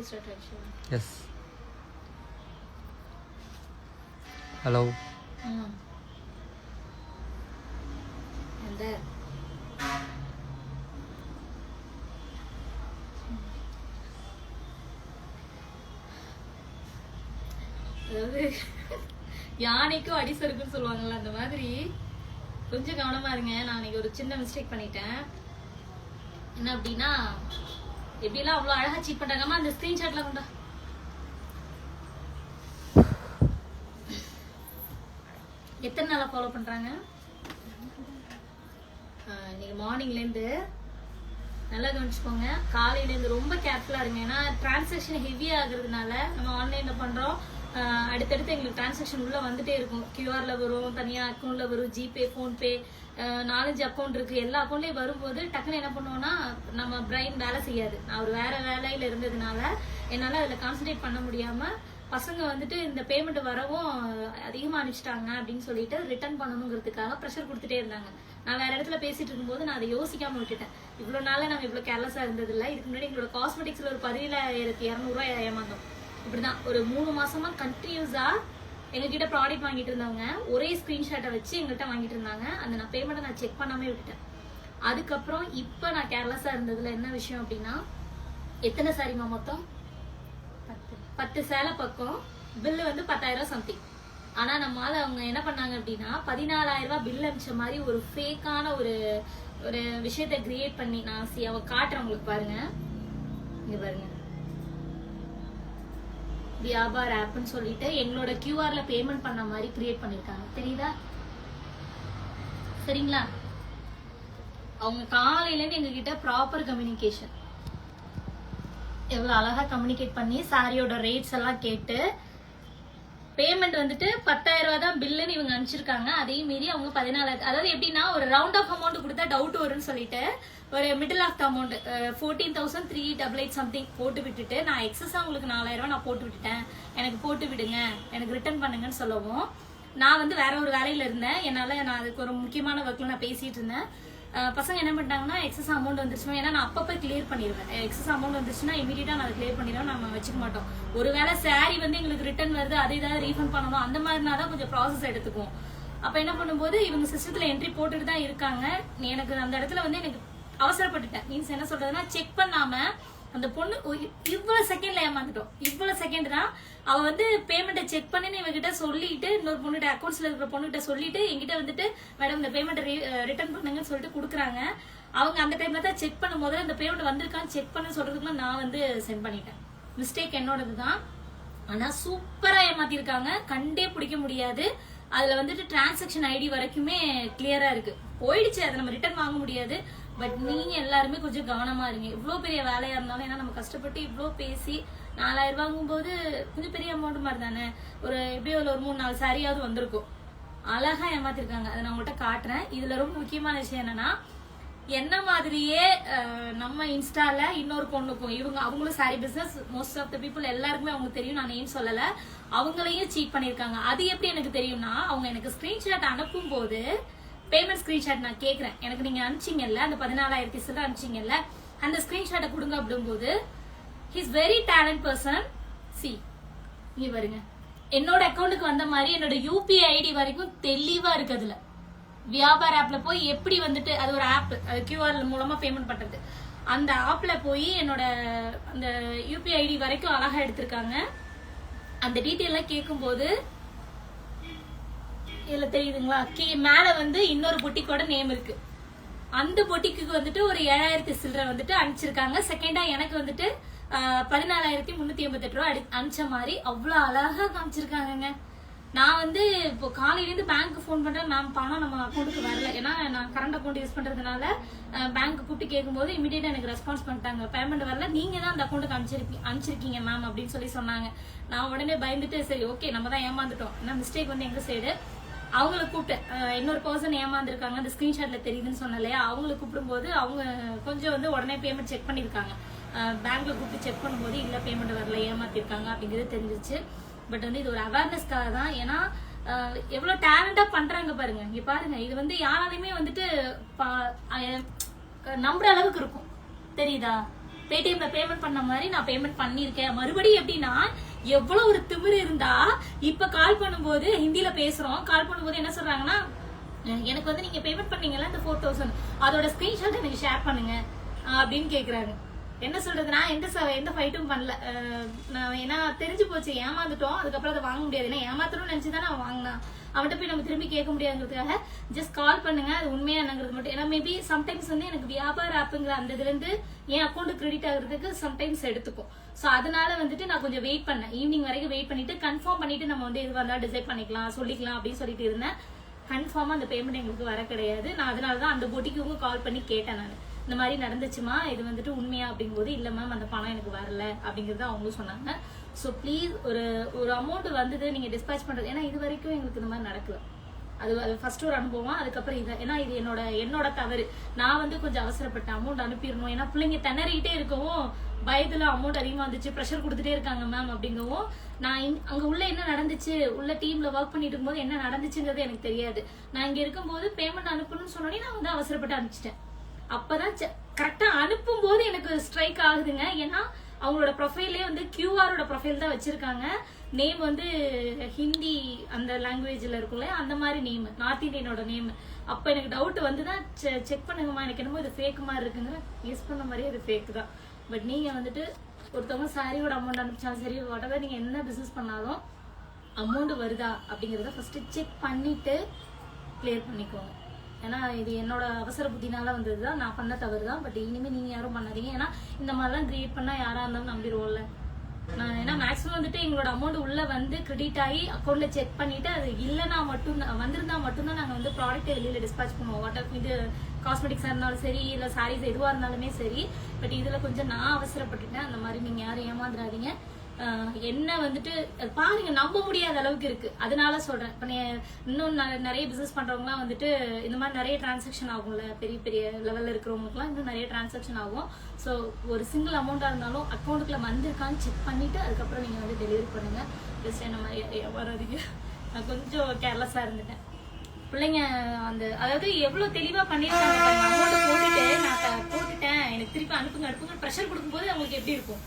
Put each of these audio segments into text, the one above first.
Yes hello அதாவது யானைக்கும் அடி சறுக்குன்னு சொல்லுவாங்கல்ல அந்த மாதிரி. கொஞ்சம் கவனமா இருங்க. நான் இன்னைக்கு ஒரு சின்ன மிஸ்டேக் பண்ணிட்டேன். என்ன அப்படின்னா எப்படிலாம் அவ்வளோ அழகா சீட் பண்ணுறாங்கம்மா அந்த ஸ்க்ரீன்ஷாட்டில் கொண்டா எத்தனை நாளா ஃபாலோ பண்றாங்க? ஆஹ் இன்னைக்கு மார்னிங்லேருந்து நல்லா கவனிச்சுக்கோங்க. காலையிலேருந்து ரொம்ப கேர்ஃபுல்லாக இருங்க. ஏன்னா டிரான்சாக்ஷன் ஹெவி ஆகுறதுனால நம்ம ஆன்லைனில் பண்ணுறோம் அடுத்தடுத்து எங்களுக்கு டிரான்சாக்ஷன் உள்ளே வந்துட்டே இருக்கும். கியூஆரில் வரும் தனியாக அக்கௌண்ட்டில் வரும் ஜிபே ஃபோன்பே நாலஞ்சு அக்கௌண்ட் இருக்குது எல்லா அக்கௌண்ட்லேயும் வரும்போது டக்குன்னு என்ன பண்ணுவோம்னா நம்ம பிரைன் வேலை செய்யாது. நான் ஒரு வேறு வேலையில் இருந்ததுனால என்னால் அதில் கான்சன்ட்ரேட் பண்ண முடியாமல் பசங்க வந்துட்டு இந்த பேமெண்ட் வரவும் அதிகமாக அனுப்பிச்சிட்டாங்க அப்படின்னு சொல்லிட்டு ரிட்டர்ன் பண்ணணுங்கிறதுக்காக ப்ரெஷர் கொடுத்துட்டே இருந்தாங்க. நான் வேற இடத்துல பேசிட்டு இருக்கும்போது நான் அதை யோசிக்காம விட்டுட்டேன். இவ்வளோ நாளாக நாங்கள் இவ்வளோ கேர்லெஸ்ஸாக இருந்ததில்ல. இதுக்கு முன்னாடி எங்களோட காஸ்மெட்டிக்ஸில் ஒரு பதினேழாயிரத்தி இரநூறுவா ஏமாந்தோம். இப்படிதான். ஒரு மூணு மாசமா கண்டினியூஸா எங்ககிட்ட ப்ராடக்ட் வாங்கிட்டு இருந்தவங்க ஒரே ஸ்கிரீன்ஷாட்டை வச்சு எங்கள்கிட்ட வாங்கிட்டு இருந்தாங்க. அந்த நான் பேமெண்ட்டை நான் செக் பண்ணாமே விட்டுட்டேன். அதுக்கப்புறம் இப்போ நான் கேர்லெஸ்ஸாக இருந்ததுல என்ன விஷயம் அப்படின்னா எத்தனை சாரிமா மொத்தம்? பத்து. சேலை பக்கம் பில்லு வந்து பத்தாயிரம் சம்திங் ஆனா நம்மால அவங்க என்ன பண்ணாங்க அப்படின்னா பதினாலாயிரம் ரூபாய் பில் அமிச்ச மாதிரி ஒரு ஃபேக்கான ஒரு ஒரு விஷயத்த கிரியேட் பண்ணி நான் சி அவ காட்டுறேன் உங்களுக்கு பாருங்க. இங்க பாருங்க. வியாபார் ஆப்னு சொல்லிட்டு எங்களோட கியூஆர்ல பேமெண்ட் பண்ண மாதிரி கிரியேட் பண்ணிருக்காங்க. தெரியுதா? சரிங்களா? அவங்க காலையிலேருந்து எங்ககிட்ட ப்ராப்பர் கம்யூனிகேஷன் எவ்வளவு அழகா கம்யூனிகேட் பண்ணி சாரியோட ரேட்ஸ் எல்லாம் கேட்டு பேமெண்ட் வந்துட்டு பத்தாயிரம் ரூபா தான் பில்லுன்னு இவங்க அனுப்பிச்சிருக்காங்க. அதையும் மீறி அவங்க பதினாலாயிரம் அதாவது எப்படின்னா ஒரு ரவுண்ட் ஆஃப் அமௌண்ட் கொடுத்தா டவுட் வரும்னு சொல்லிட்டு ஒரு middle of the amount fourteen thousand three double eight something போட்டு விட்டுட்டு நான் எக்ஸஸாக உங்களுக்கு நாலாயிரம் ரூபா நான் போட்டு விட்டுட்டேன். எனக்கு போட்டு விடுங்க. எனக்கு ரிட்டர்ன் பண்ணுங்கன்னு சொல்லவும் நான் வந்து வேற ஒரு வேலையில இருந்தேன். என்னால நான் அதுக்கு ஒரு முக்கியமான ஒர்க்ல நான் பேசிட்டு இருந்தேன். பசங்க என்ன பண்ணிட்டாங்கன்னா எக்ஸஸ் அமௌண்ட் வந்துருச்சுன்னா ஏன்னா நான் அப்பப்போ கிளியர் பண்ணிடுவேன் எக்ஸஸ் அமௌண்ட் வந்துச்சுன்னா இமீடியட்டா நான் அதை கிளியர் பண்ணிடுவேன். நம்ம வச்சுக்க மாட்டோம். ஒருவேளை சாரி வந்து எங்களுக்கு ரிட்டர்ன் வருது அதை ஏதாவது ரீஃபண்ட் பண்ணணும் அந்த மாதிரினா தான் கொஞ்சம் ப்ராசஸ் எடுத்துக்குவோம். அப்ப என்ன பண்ணும்போது இவங்க சிஸ்டத்துல என்ட்ரி போட்டுட்டு தான் இருக்காங்க. எனக்கு அந்த இடத்துல வந்து எனக்கு அவசரப்பட்டுட்டேன். மீன்ஸ் என்ன சொல்றதுன்னா செக் பண்ணாம அந்த பொண்ணு இவ்வளவு செகண்ட்ல ஏமாந்துட்டோம். இவ்வளவு செகண்ட் தான் அவ வந்து பேமெண்ட்டை செக் பண்ணின்னு இவகிட்ட சொல்லிட்டு இன்னொரு பொண்ணுகிட்ட அக்கௌண்ட்ஸ்ல இருக்கிற பொண்ணுகிட்ட சொல்லிட்டு எங்கிட்ட வந்துட்டு மேடம் இந்த பேமெண்ட் ரிட்டர்ன் பண்ணுங்கன்னு சொல்லிட்டு கொடுக்குறாங்க. அவங்க அந்த டைம்ல தான் செக் பண்ணும் போது அந்த பேமெண்ட் வந்திருக்கான்னு செக் பண்ண சொல்றதுக்குள்ள நான் வந்து சென்ட் பண்ணிட்டேன். மிஸ்டேக் என்னோடது தான். ஆனா சூப்பரா ஏமாத்திருக்காங்க. கண்டே பிடிக்க முடியாது. அதுல வந்துட்டு டிரான்சாக்ஷன் ஐடி வரைக்குமே கிளியரா இருக்கு. போயிடுச்சு. அதை நம்ம ரிட்டர்ன் வாங்க முடியாது. பட் நீங்க எல்லாருமே கொஞ்சம் கவனமா இருங்க. இவ்வளவு பெரிய வேலையா இருந்தாலும் ஏன்னா நம்ம கஷ்டப்பட்டு இவ்வளோ பேசி நாலாயிரம் வாங்கும்போது கொஞ்சம் பெரிய அமௌண்ட் மாதிரி தானே ஒரு எப்படியோ ஒரு மூணு நாலு சாரியாவது வந்திருக்கும். அழகா ஏமாத்திருக்காங்க. அதை நான் உங்கள்கிட்ட காட்டுறேன். இதுல ரொம்ப முக்கியமான விஷயம் என்னன்னா என்ன மாதிரியே நம்ம இன்ஸ்டால இன்னொரு பொண்ணுக்கும் இவங்க அவங்களும் sari business most of the people எல்லாருக்குமே அவங்க தெரியும். நான் ஏன் சொல்லல. அவங்களையும் சீட் பண்ணிருக்காங்க அது எப்படி எனக்கு தெரியும்னா அவங்க எனக்கு ஸ்கிரீன்ஷாட் அனுப்பும் போது பேமெண்ட் ஸ்கிரீன்ஷாட் நான் கேட்கறேன் எனக்கு நீங்க அனுப்பிச்சீங்கல்ல அந்த பதினாலாயிரத்தி சில அனுப்பிச்சீங்கல்ல அந்த ஸ்கிரீன்ஷாட்டை கொடுங்க அப்படிங்கும்போது his very talent person see இங்க வருங்க என்னோட அக்கௌண்ட்டுக்கு வந்த மாதிரி என்னோட யூபிஐ ஐடி வரைக்கும் தெளிவா இருக்கு அதுல வியாபார் ஆப்ல போய் எப்படி வந்துட்டு அது ஒரு ஆப் அது கியூஆர் மூலமா பேமெண்ட் பண்றது. அந்த ஆப்ல போய் என்னோட அந்த யூபிஐ ஐடி வரைக்கும் அழகா எடுத்திருக்காங்க. அந்த டீட்டெயிலாம் கேட்கும்போது இதுல தெரியுதுங்களா? கீ மேல வந்து இன்னொரு பொட்டிக்கோட நேம் இருக்கு. அந்த பொட்டிக்கு வந்துட்டு ஒரு ஏழாயிரத்தி சில்லறை வந்துட்டு அனுப்பிச்சிருக்காங்க. செகண்டா எனக்கு வந்துட்டு பதினாலாயிரத்தி முன்னூத்தி எண்பத்தி எட்டு ரூபா அடி- அனுப்பிச்ச மாதிரி அவ்வளவு அழகா காமிச்சிருக்காங்கங்க. நான் வந்து இப்போ காலையிலேருந்து பேங்க் ஃபோன் பண்றேன். மேம் பணம் நம்ம அக்கௌண்ட்டுக்கு வரல. ஏன்னா நான் கரண்ட் அக்கௌண்ட் யூஸ் பண்றதுனால பேங்க் கூப்பிட்டு கேட்கும்போது இமீடியட்டா எனக்கு ரெஸ்பான்ஸ் பண்ணிட்டாங்க. பேமெண்ட் வரல. நீங்க தான் அந்த அக்கௌண்ட்டுக்கு அனுப்பிச்சிருப்பீங்க அனுப்பிச்சிருக்கீங்க மேம் அப்படின்னு சொல்லி சொன்னாங்க. நான் உடனே பயந்துட்டு சரி ஓகே நம்ம தான் ஏமாந்துட்டோம். ஏன்னா மிஸ்டேக் வந்து எங்க சைடு அவங்கள கூப்பிட்டேன். இன்னொரு பர்சன் ஏமாந்துருக்காங்க. அந்த ஸ்கிரீன்ஷாட்ல தெரியுதுன்னு சொன்னேன் அவங்கள கூப்பிடும்போது அவங்க கொஞ்சம் வந்து உடனே பேமெண்ட் செக் பண்ணியிருக்காங்க. பேங்க்ல கூப்பிட்டு செக் பண்ணும்போது இல்ல பேமெண்ட் வரல ஏமாத்திருக்காங்க அப்படிங்கிறது தெரிஞ்சிச்சு பட் வந்து இது ஒரு அவேர்னஸ்க்காக தான். ஏன்னா எவ்வளோ எவ்வளவு டேலண்டா பண்றாங்க பாருங்க. இங்க பாருங்க. இது வந்து யாராலையுமே வந்துட்டு பா- நம்புற அளவுக்கு இருக்கும். தெரியுதா? பேடிஎம்ல பேமெண்ட் பண்ண மாதிரி நான் பேமெண்ட் பண்ணிருக்கேன் மறுபடியும் எப்படின்னா எவ்வளவு ஒரு திமிரு இருந்தா இப்ப கால் பண்ணும்போது ஹிந்தில பேசுறோம் கால் பண்ணும்போது என்ன சொல்றாங்கன்னா எனக்கு வந்து நீங்க பேமெண்ட் பண்ணீங்கல்ல இந்த ஃபோர் தௌசண்ட் அதோட ஸ்கிரீன்ஷாட் எனக்கு ஷேர் பண்ணுங்க அப்படின்னு கேக்குறாங்க என்ன சொல்றது நான் எந்த ச- எந்த ஃபைட்டும் பண்ணல. நான் ஏன்னா தெரிஞ்சு போச்சு ஏமாந்துட்டோம். அதுக்கப்புறம் அதை வாங்க முடியாது. ஏன்னா ஏமாத்தணும்னு நினைச்சுதான் நான் வாங்கினேன். அவன்கிட்ட போய் நம்ம திரும்பி கேட்க முடியாதுங்கிறதுக்காக ஜஸ்ட் கால் பண்ணுங்க. அது உண்மையா என்னங்கிறது மட்டும். ஏன்னா மேபி சம்டைம்ஸ் வந்து எனக்கு வியாபார ஆப்புங்கிற அந்த இதுல இருந்து என் அக்கௌண்ட் கிரெடிட் ஆகுறதுக்கு சம்டைம்ஸ் எடுத்துக்கும். சோ அதனால வந்துட்டு நான் கொஞ்சம் வெயிட் பண்ணேன். ஈவினிங் வரைக்கும் வெயிட் பண்ணிட்டு கன்ஃபார்ம் பண்ணிட்டு நம்ம வந்து எதுவாக வந்தா டிசைட் பண்ணிக்கலாம் சொல்லிக்கலாம் அப்படின்னு சொல்லிட்டு இருந்தேன். கன்ஃபார்மா அந்த பேமெண்ட் எங்களுக்கு வர கிடையாது. நான் அதனால தான் அந்த போட்டிக்கு கால் பண்ணி கேட்டேன் நான். இந்த மாதிரி நடந்துச்சுமா? இது வந்துட்டு உண்மையா அப்படிங்கும்போது இல்ல மேம் அந்த பணம் எனக்கு வரல அப்படிங்கறத அவங்களும் சொன்னாங்க. ஸோ ப்ளீஸ் ஒரு ஒரு அமௌண்ட் வந்தது நீங்க டிஸ்பேச் பண்றது. ஏன்னா இது வரைக்கும் எங்களுக்கு இந்த மாதிரி நடக்கல. அது அது ஃபர்ஸ்ட் ஒரு அனுபவம் அதுக்கப்புறம் இது ஏன்னா இது என்னோட என்னோட தவறு. நான் வந்து கொஞ்சம் அவசரப்பட்ட அமௌண்ட் அனுப்பிடணும். ஏன்னா பிள்ளைங்க திணறிக்கிட்டே இருக்கவும் பயத்துல அமௌண்ட் அதிகமா வந்துச்சு ப்ரெஷர் கொடுத்துட்டே இருக்காங்க மேம் அப்படிங்கவும் நான் அங்க உள்ள என்ன நடந்துச்சு உள்ள டீம்ல ஒர்க் பண்ணிட்டு இருக்கும்போது என்ன நடந்துச்சுங்கிறது எனக்கு தெரியாது. நான் இங்க இருக்கும்போது பேமெண்ட் அனுப்பணும்னு சொன்னோடனே நான் வந்து அவசரப்பட்டு அனுப்பிச்சிட்டேன். அப்பதான் கரெக்டா அனுப்பும் போது எனக்கு ஸ்ட்ரைக் ஆகுதுங்க. ஏன்னா அவங்களோட ப்ரொஃபைலே வந்து கியூஆரோட ப்ரொஃபைல் தான் வச்சிருக்காங்க. நேம் வந்து ஹிந்தி அந்த லாங்குவேஜ்ல இருக்கும்ல அந்த மாதிரி நேம் நார்த் இந்தியனோட நேம் அப்ப எனக்கு டவுட் வந்து தான் செக் பண்ணுங்கம்மா எனக்கு என்னமோ இது ஃபேக் மாதிரி இருக்குங்க யூஸ் பண்ண மாதிரியே அது ஃபேக் தான். பட் நீங்க வந்துட்டு ஒருத்தவங்க சாரியோட அமௌண்ட் அனுப்பிச்சாலும் சரி whatever நீங்க என்ன பிசினஸ் பண்ணாலும் அமௌண்ட் வருதா அப்படிங்கறத ஃபர்ஸ்ட் செக் பண்ணிட்டு கிளியர் பண்ணிக்கோங்க. ஏன்னா இது என்னோட அவசர புத்தினால வந்ததுதான். நான் பண்ண தவறு தான் பட் இனிமே நீங்க யாரும் பண்ணாதீங்க. ஏன்னா இந்த மாதிரிலாம் கிரியேட் பண்ணா யாரா இருந்தாலும் நம்பிடுவோம்ல. நான் ஏன்னா மேக்ஸிமம் வந்துட்டு எங்களோட அமௌண்ட் உள்ள வந்து கிரெடிட் ஆகி அக்கௌண்ட்ல செக் பண்ணிட்டு அது இல்லைன்னா மட்டும் வந்திருந்தா மட்டும்தான் நாங்க வந்து ப்ராடக்ட் வெளியில டிஸ்பேச் பண்ணுவோம். வாட்டர் இது காஸ்மெட்டிக்ஸாக இருந்தாலும் சரி இல்ல சாரீஸ் எதுவா இருந்தாலுமே சரி. பட் இதுல கொஞ்சம் நான் அவசரப்பட்டுட்டேன். அந்த மாதிரி நீங்க யாரும் ஏமாந்துடாதீங்க. என்ன வந்துட்டு பாருங்க நம்ப முடியாத அளவுக்கு இருக்கு. அதனால சொல்றேன். இப்போ இன்னும் நிறைய பிசினஸ் பண்றவங்கலாம் வந்துட்டு இந்த மாதிரி நிறைய டிரான்சாக்ஷன் ஆகும்ல. பெரிய பெரிய லெவல்ல இருக்கிறவங்களுக்குலாம் இன்னும் நிறைய டிரான்சாக்ஷன் ஆகும். ஸோ ஒரு சிங்கிள் அமௌண்டா இருந்தாலும் அக்கௌண்ட்டுக்குள்ள வந்திருக்கான்னு செக் பண்ணிட்டு அதுக்கப்புறம் நீங்க வந்து டெலிவரி பண்ணுங்க. ஜஸ்ட் என்ன மாதிரி வராதீங்க. நான் கொஞ்சம் கேர்லெஸ்ஸா இருந்துட்டேன். பிள்ளைங்க அந்த அதாவது எவ்வளவு தெளிவா பண்ணிருக்காங்க அமௌண்ட் போட்டுட்டு நான் போட்டுட்டேன். எனக்கு திருப்பி அனுப்புங்க அனுப்புங்க ப்ரெஷர் கொடுக்கும்போது அவங்களுக்கு எப்படி இருக்கும்?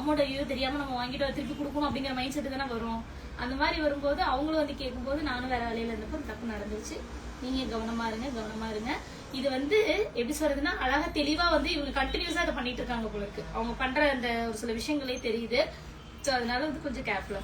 அமௌண்ட் ஐயோ தெரியாம நம்ம வாங்கிட்டு திருப்பி கொடுக்கணும் அப்படிங்கிற மைண்ட் செட்டு தானே வரும். அந்த மாதிரி வரும்போது அவங்களும் வந்து கேட்கும்போது நானும் வேற வேலையில இருந்தப்போ தப்பு நடந்துச்சு நீங்க கவனமா இருங்க கவனமா இருங்க. இது வந்து எப்படி சொல்றதுன்னா அழகா தெளிவா வந்து இவங்க கண்டினியூஸா இதை பண்ணிட்டு இருக்காங்க போல இருக்கு. அவங்க பண்ற அந்த ஒரு சில விஷயங்களே தெரியுது. ஸோ அதனால வந்து கொஞ்சம் கேர்ஃபுல்லா